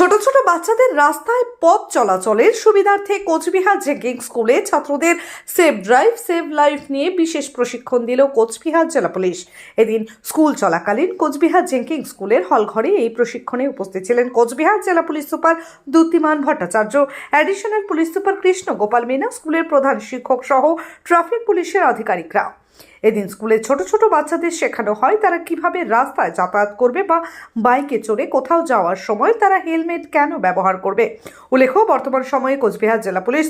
ছোট ছোট বাচ্চাদের রাস্তায় পথ চলাচলের সুবিধার্থে কোচবিহার জেকিং স্কুলে ছাত্রদের সেভ ড্রাইভ, সেভ লাইফ নিয়ে বিশেষ প্রশিক্ষণ দিল কোচবিহার জেলা পুলিশ। এদিন স্কুল চলাকালীন কোচবিহার জেকিং স্কুলের হলঘরে এই প্রশিক্ষণে উপস্থিত ছিলেন কোচবিহার জেলা police super Dyutiman Bhattacharya. Additional police super Krishna Gopal Meena, স্কুলের প্রধান শিক্ষক সহ ট্রাফিক পুলিশের আধিকারিকরা। এদিন স্কুলে ছোট ছোট বাচ্চাদের শেখানো হয়, তারা কীভাবে রাস্তায় যাতায়াত করবে বা বাইকে চড়ে কোথাও যাওয়ার সময় তারা হেলমেট কেন ব্যবহার করবে? উল্লেখ্য, বর্তমান সময়ে কোচবিহার জেলা police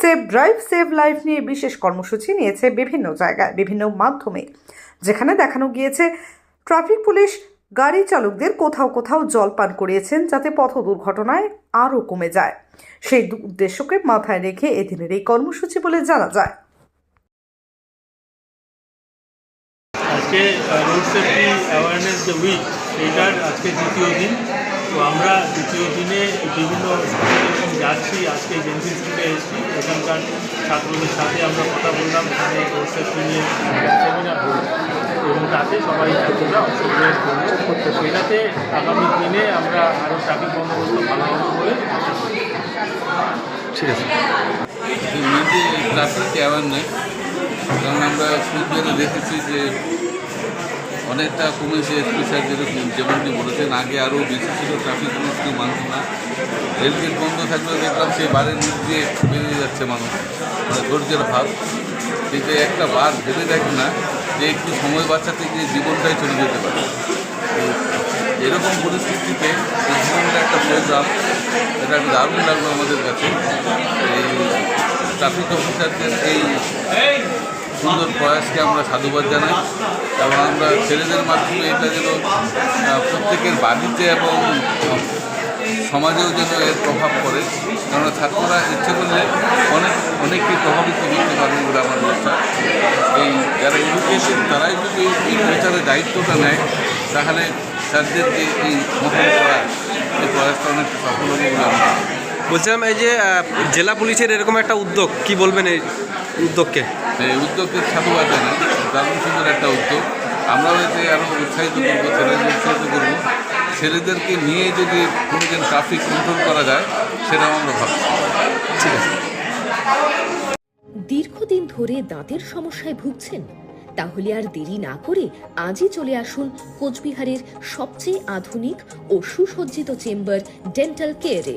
save drive save life নিয়ে বিশেষ কর্মসূচি নিয়েছে বিভিন্ন জায়গায়, বিভিন্ন মাধ্যমে। যেখানে দেখানো গিয়েছে, ট্রাফিক পুলিশ গাড়ি চালকদের কোথাও কোথাও জল পান করিয়েছেন যাতে পথ দুর্ঘটনায় আরও কমে যায়। সেই উদ্দেশ্যকে মাথায় রেখে এদিনের এই কর্মসূচি বলে জানা যায়। আজকে রোড সেফটি অ্যাওয়ারনেস যে উইক সেইটার আজকে দ্বিতীয় দিন। তো আমরা দ্বিতীয় দিনে বিভিন্ন যাচ্ছি আজকে জেন্সি স্কুলে এসেছি। এখানকার ছাত্রদের সাথে আমরা কথা বললাম এখানে রোড সেফটি নিয়ে সেমিনার এবং তাতে সবাই ছাত্ররা অংশগ্রহণ করল। সেটাতে আগামী দিনে আমরা আরও ট্রাফিক বন্দোবস্ত ভালো করে। ঠিক আছে। ট্রাফিক অ্যাওয়ারনেস কারণ আমরা ফুটবলে দেখেছি যে অনেকটা কমেছে, স্পেশাল যেরকম যেমনটি বলেছেন, আগে আরও বেশি ছিল ট্রাফিক পুলিশ কেউ মানত না। রেলগেট বন্ধ থাকলেও দেখলাম সেই বারের মুখ দিয়ে বেরিয়ে যাচ্ছে মানুষ মানে ধৈর্যের ভাব কিন্তু একটা বার ভেবে দেখে না যে একটু সময় বাঁচাতে গিয়ে জীবনটাই চলে যেতে পারে। এরকম পরিস্থিতিতে এই ধরনের একটা প্রোগ্রাম এটা একটা দারুণ লাগল আমাদের কাছে। এই ট্রাফিক অফিসারদের এই সুন্দর প্রয়াসকে আমরা সাধুবাদ জানাই এবং আমরা ছেলেদের মাধ্যমে এটা যেন প্রত্যেকের বাড়িতে এবং সমাজেও যেন এর প্রভাব পড়ে। কেননা ছাত্ররা ইচ্ছে করলে অনেক অনেককে প্রভাবিত করতে পারবে বলে আমার বিশ্বাস। এই যারা এডুকেশন তারাই যদি এই প্রচারের দায়িত্বটা নেয়, তাহলে স্যারদের যে এই মহান প্রয়াস, এই প্রয়াসটা অনেক সফল হবে বলে আমি বলছিলাম এই যে জেলা পুলিশের এরকম একটা উদ্যোগ, কি বলবেন এই উদ্যোগকে? এই উদ্যোগকে সাধুবাদ জানাই। দারুণ সুন্দর একটা উদ্যোগ। আমরাও এতে আরও উৎসাহিত করব ছেলেদের উৎসাহিত করব। ছেলেদেরকে নিয়ে যদি কোনো দিন ট্রাফিক কন্ট্রোল করা যায় সেটাও আমরা ভাবছি। ঠিক আছে। দীর্ঘদিন ধরে দাঁতের সমস্যায় ভুগছেন তাহলে আর দেরি না করে আজই চলে আসুন কোচবিহারের সবচেয়ে আধুনিক ও সুসজ্জিত চেম্বার ডেন্টাল কেয়ারে।